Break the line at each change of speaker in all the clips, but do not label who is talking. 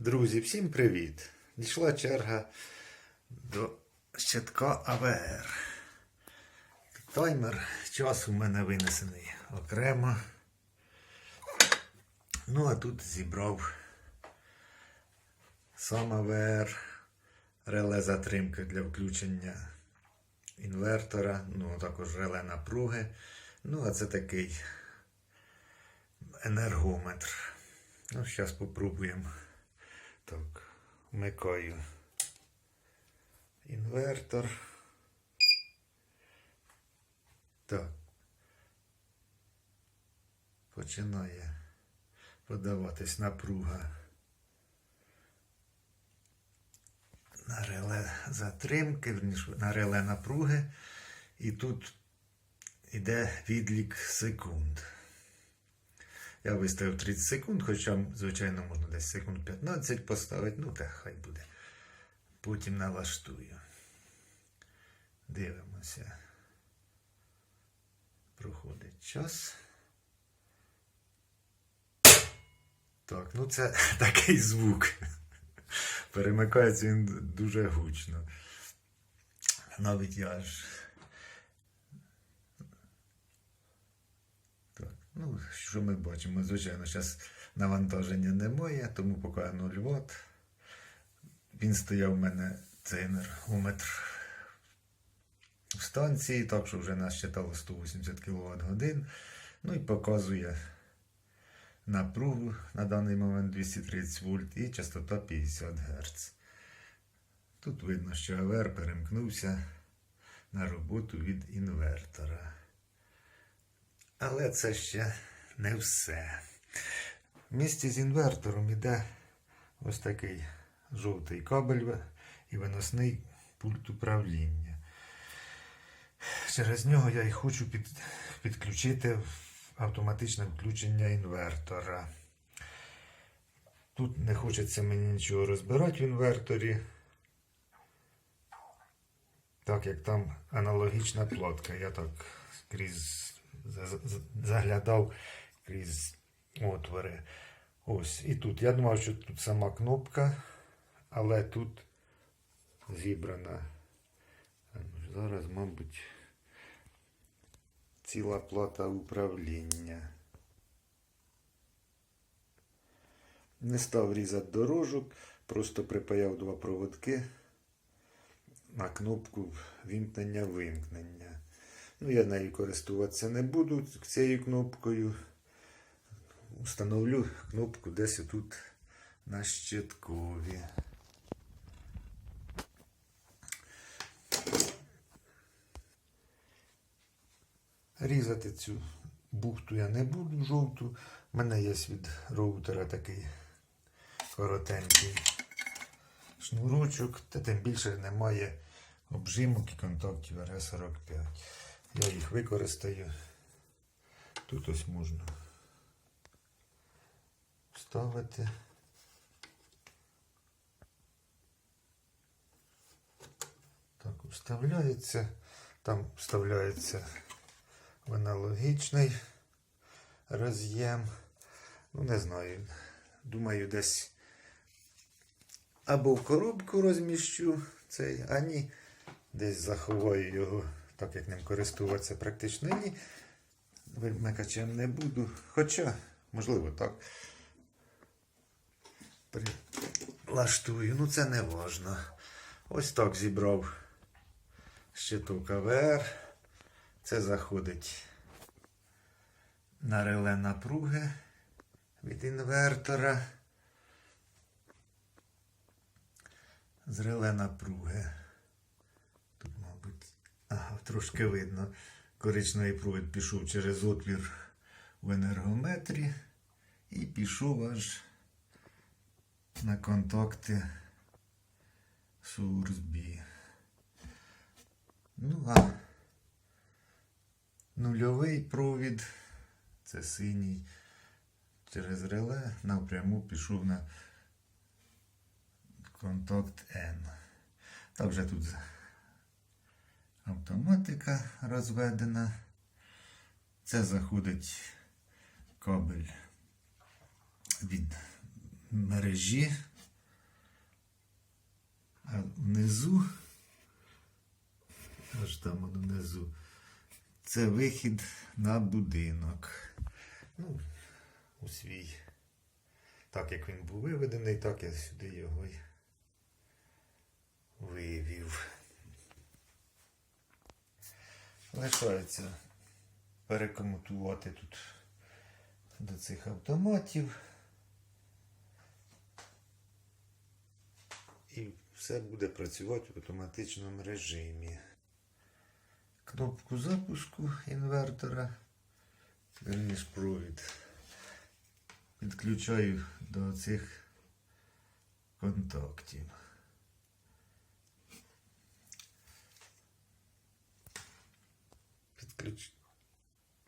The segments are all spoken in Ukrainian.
Друзі, всім привіт! Дійшла черга до щитка АВР. Таймер час у мене винесений окремо. Ну, а тут зібрав сам АВР, реле затримки для включення інвертора, ну, а також реле напруги. Ну, а це такий енергометр. Ну, зараз попробуємо. Так, вмикаю інвертор. Так. Починає подаватись напруга на реле затримки, на реле напруги. І тут іде відлік секунд. Я виставив 30 секунд, хоча, звичайно, можна десь секунд 15 поставити, ну та хай буде. Потім налаштую. Дивимося. Проходить час. Так, ну це такий звук. Перемикається він дуже гучно. Навіть я аж. Так, ну, що ми бачимо? Звичайно, зараз навантаження немає, тому поки 0 Вт. Він стояв у мене цей енергометр в станції, так що вже нас читало 180 кВт годин. Ну і показує напругу на даний момент 230 вольт і частота 50 Гц. Тут видно, що АВР перемкнувся на роботу від інвертора. Але це ще не все. В місті з інвертором іде ось такий жовтий кабель і виносний пульт управління. Через нього я і хочу під, підключити автоматичне включення інвертора. Тут не хочеться мені нічого розбирати в інверторі, так як там аналогічна платка. Я так крізь заглядав крізь отвори. Ось. І тут. Я думав, що тут сама кнопка, але тут зібрана. Ну, Зараз, мабуть, ціла плата управління. Не став різати дорожок, просто припаяв два проводки на кнопку вімкнення-вимкнення. Ну, я нею користуватися не буду цією кнопкою. Установлю кнопку десь тут на щиткові. Різати цю бухту я не буду жовту. У мене є від роутера такий коротенький шнурочок, та тим більше немає обжимок і контактів РС-45. Я їх використаю. Тут ось можна вставити. Так, вставляється. Там вставляється в аналогічний роз'єм. Ну, не знаю. Думаю, десь або в коробку розміщу цей, а ні, десь заховаю його, так як ним користуватися практично ні. Вимикачем не буду. Хоча, можливо, так. Прилаштую. Ну, це не важно. Ось так зібрав щиток АВР. Це заходить на реле напруги від інвертора. З реле напруги. Трошки видно. Коричневий провід пішов через отвір в енергометрі і пішов аж на контакти Сурсбі. Ну, а нульовий провід, це синій, через реле напряму пішов на контакт N. Та вже тут автоматика розведена. Це заходить кабель від мережі а внизу. Аж там внизу. Це вихід на будинок. Ну, у свій. Так як він був виведений, так я сюди його й вивів. Лишається перекомутувати тут до цих автоматів. І все буде працювати в автоматичному режимі. Кнопку запуску інвертора, верніше провід. Підключаю до цих контактів.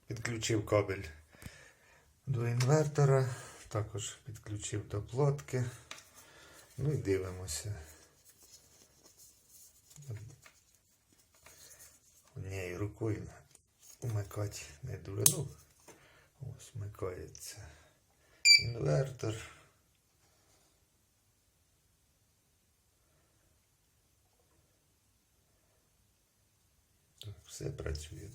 Підключив кабель до інвертора, також підключив до платки. Ну і дивимося. Однією рукою вмикати не дуже. Ну, ось вмикається інвертор. Так, Все працює.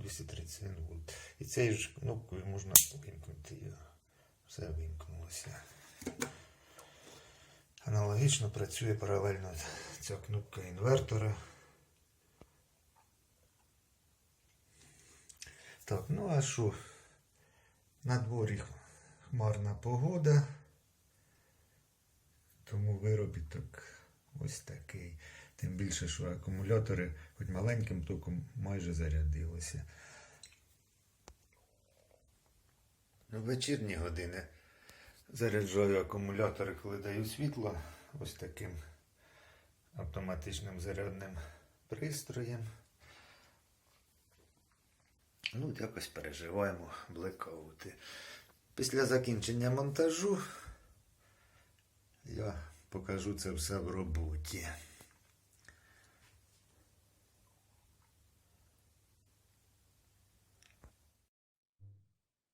231 вольт. І цією ж кнопкою можна вимкнути. Все вимкнулося. Аналогічно працює паралельно ця кнопка інвертора. Так, ну а що? На дворі хмарна погода. Тому виробіток ось такий. Тим більше, що акумулятори хоч маленьким током майже зарядилися. В вечірні години заряджаю акумулятори, коли даю світло ось таким автоматичним зарядним пристроєм. Ну, якось переживаємо блекаути. Після закінчення монтажу я покажу це все в роботі.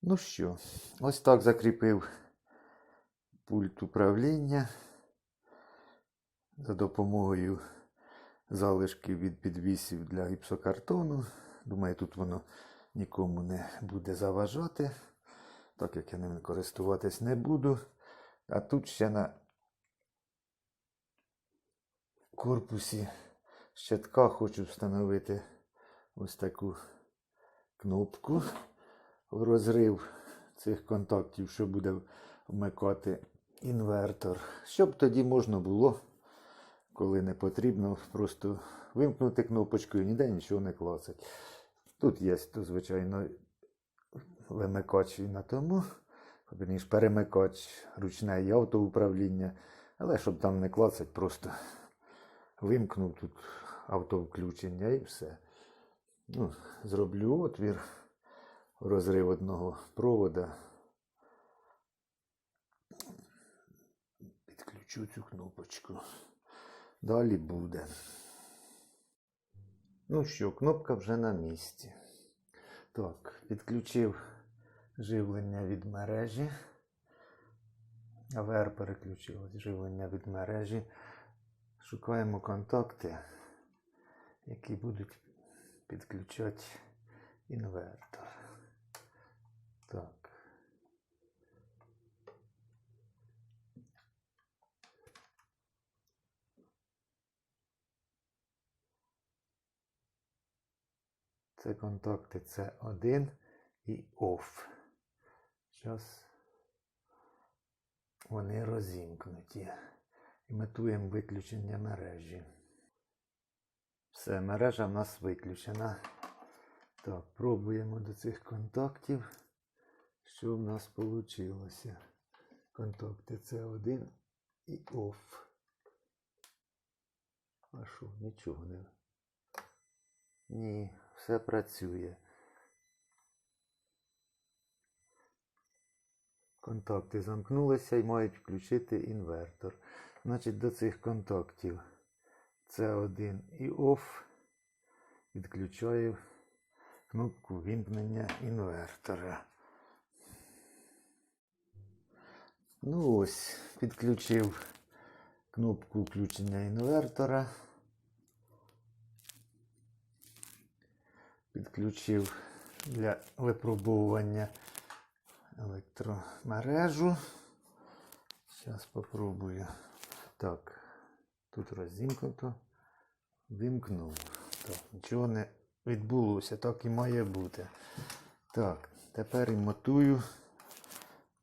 Ну що, ось так закріпив пульт управління за допомогою залишків від підвісів для гіпсокартону. Думаю, тут воно нікому не буде заважати, так як я ним користуватись не буду. А тут ще на корпусі щитка хочу встановити ось таку кнопку в розрив цих контактів, що буде вмикати інвертор. Щоб тоді можна було, коли не потрібно, просто вимкнути кнопочкою, ніде нічого не клацать. Тут є, звичайно, вимикач і на тому, ніж перемикач ручне і автоуправління. Але щоб там не клацать, просто вимкнув тут автовключення і все. Ну, зроблю отвір, розрив одного провода. Підключу цю кнопочку. Далі буде. Ну що, кнопка вже на місці. Так, підключив живлення від мережі. АВР переключилось живлення від мережі. Шукаємо контакти, які будуть підключати інвертор. Так. Це контакти C1 і OFF. Зараз вони розімкнуті. Імітуємо виключення мережі. Все, мережа в нас виключена. Так, пробуємо до цих контактів. Що в нас вийшло? Контакти C1 і OFF. А що, нічого не. Ні, все працює. Контакти замкнулися і мають включити інвертор. Значить, до цих контактів C1 і OFF підключаю кнопку вімкнення інвертора. Ну ось, підключив кнопку включення інвертора. Підключив для випробовування електромережу. Зараз спробую. Так, тут розімкнуто. Вимкнув. Так, нічого не відбулося, так і має бути. Так, тепер імітую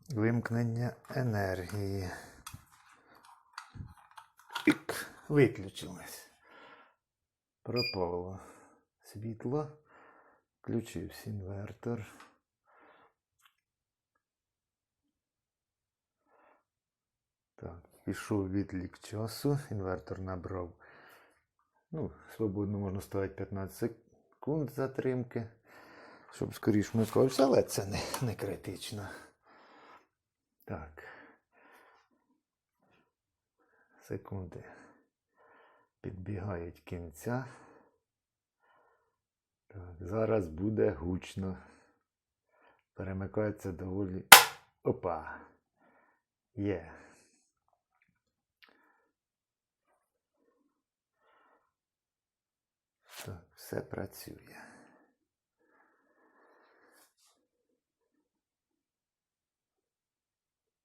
вимкнення енергії. Ік, виключилось. Пропало світло. Включився інвертор. Так, пішов відлік часу. Інвертор набрав. Ну, свободно можна ставити 15 секунд затримки, щоб скоріш вмикався, але це не, не критично. Так. Секунди підбігають кінця. Так, зараз буде гучно. Перемикається доволі. Опа. Є. Так, все працює.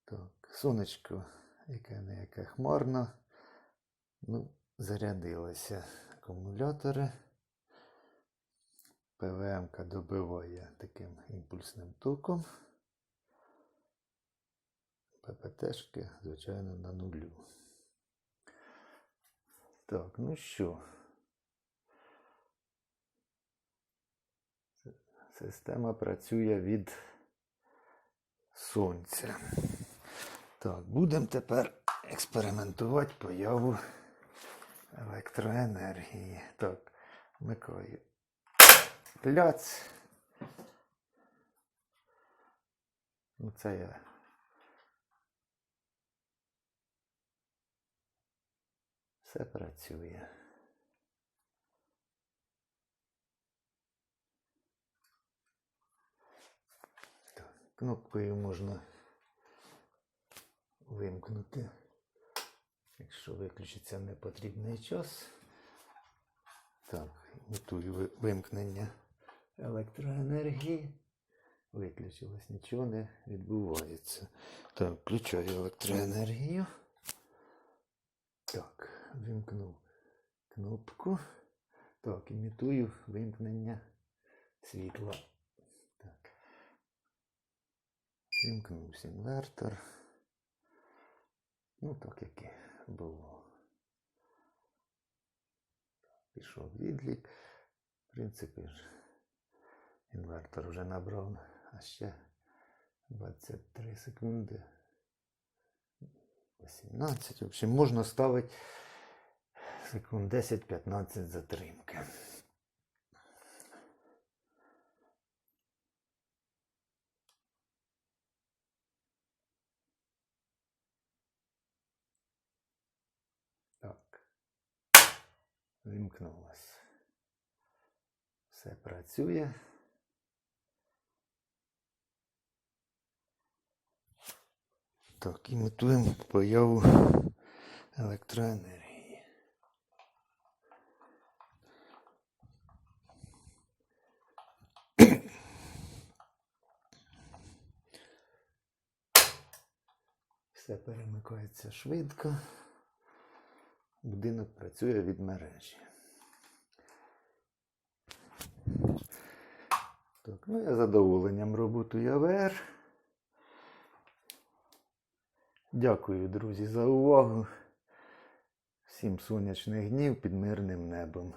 Так, сонечко, яке не яке хмарно. Ну, зарядилися акумулятори. ПВМ-ка добиває таким імпульсним током. ППТшки, звичайно, на нулю. Так, ну що? Система працює від сонця. Так, будемо тепер експериментувати появу електроенергії. Так, вмикаю пляц. Ну, це я. Все працює. Кнопкою можна вимкнути, якщо виключиться непотрібний час. Так, готую вимкнення електроенергії. Виключилось, нічого не відбувається. Так, включаю електроенергію. Так, вимкнув кнопку. Так, імітую вимкнення світла. Так. Вимкнувся інвертор. Ну, так як і було. Пішов відлік. В принципі ж інвертор вже набрав, а ще 23 секунди. 18. В общем, можна ставити секунд 10-15 затримки. Вимкнулось. Все працює. Так, імітуємо появу електроенергії. Все перемикається швидко. Будинок працює від мережі. Так, ну я задоволенням роботу АВР. Дякую, друзі, за увагу. Всім сонячних днів під мирним небом.